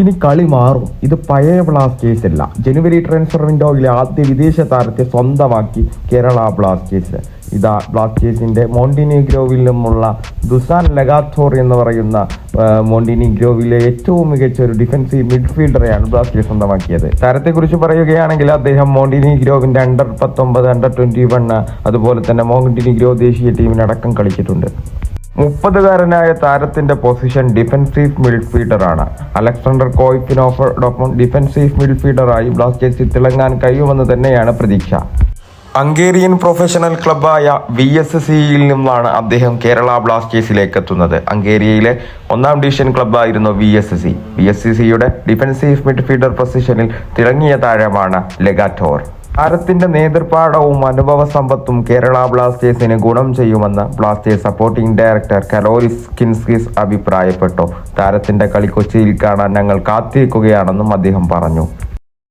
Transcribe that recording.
ഇനി കളി മാറും. ഇത് പഴയ ബ്ലാസ്റ്റേഴ്സ് അല്ല. ജനുവരി ട്രാൻസ്ഫർ വിൻഡോയിലെ ആദ്യ വിദേശ താരത്തെ സ്വന്തമാക്കി കേരള ബ്ലാസ്റ്റേഴ്സ് ഇതാ ബ്ലാസ്റ്റേഴ്സിന്റെ മോണ്ടിനിഗ്രോവിൽ നിന്നുമുള്ള ദുസാൻ ലഗാത്തോർ എന്ന് പറയുന്ന മോണ്ടിനിഗ്രോവിലെ ഏറ്റവും മികച്ച ഒരു ഡിഫൻസീവ് മിഡ്ഫീൽഡറെയാണ് ബ്ലാസ്റ്റേഴ്സ് സ്വന്തമാക്കിയത്. താരത്തെക്കുറിച്ച് പറയുകയാണെങ്കിൽ അദ്ദേഹം മോണ്ടിനിഗ്രോവിന്റെ അണ്ടർ പത്തൊമ്പത് അണ്ടർ ട്വന്റി വൺ അതുപോലെ തന്നെ മോണ്ടിനിഗ്രോ ദേശീയ ടീമിനടക്കം കളിച്ചിട്ടുണ്ട്. മുപ്പതുകാരനായ താരത്തിന്റെ പൊസിഷൻ ഡിഫൻസീവ് മിഡ്ഫീൽഡറാണ്. അലക്സാണ്ടർ കോയ്ഫിനോഫോടൊപ്പം ഡിഫൻസീവ് മിഡ്ഫീൽഡറായി ബ്ലാസ്റ്റേഴ്സിൽ തിളങ്ങാൻ കഴിയുമെന്ന് തന്നെയാണ് പ്രതീക്ഷ. ഹംഗേറിയൻ പ്രൊഫഷണൽ ക്ലബായ വി എസ് സിയിൽ നിന്നാണ് അദ്ദേഹം കേരള ബ്ലാസ്റ്റേഴ്സിലേക്ക് എത്തുന്നത് ഹംഗേറിയയിലെ ഒന്നാം division ക്ലബ്ബായിരുന്നു V S C V S സിയുടെ ഡിഫൻസീവ് മിഡ്ഫീൽഡർ പൊസിഷനിൽ തിളങ്ങിയ താരമാണ് ലെഗാറ്റോർ. താരത്തിന്റെ നേതൃപാഠവും അനുഭവ സമ്പത്തും കേരള ബ്ലാസ്റ്റേഴ്സിന് ഗുണം ചെയ്യുമെന്ന് ബ്ലാസ്റ്റേഴ്സ് സപ്പോർട്ടിംഗ് ഡയറക്ടർ കലോറിസ് കിൻസ്കിസ് അഭിപ്രായപ്പെട്ടു. താരത്തിന്റെ കളി കൊച്ചിയിൽ കാണാൻ ഞങ്ങൾ കാത്തിരിക്കുകയാണെന്നും അദ്ദേഹം പറഞ്ഞു.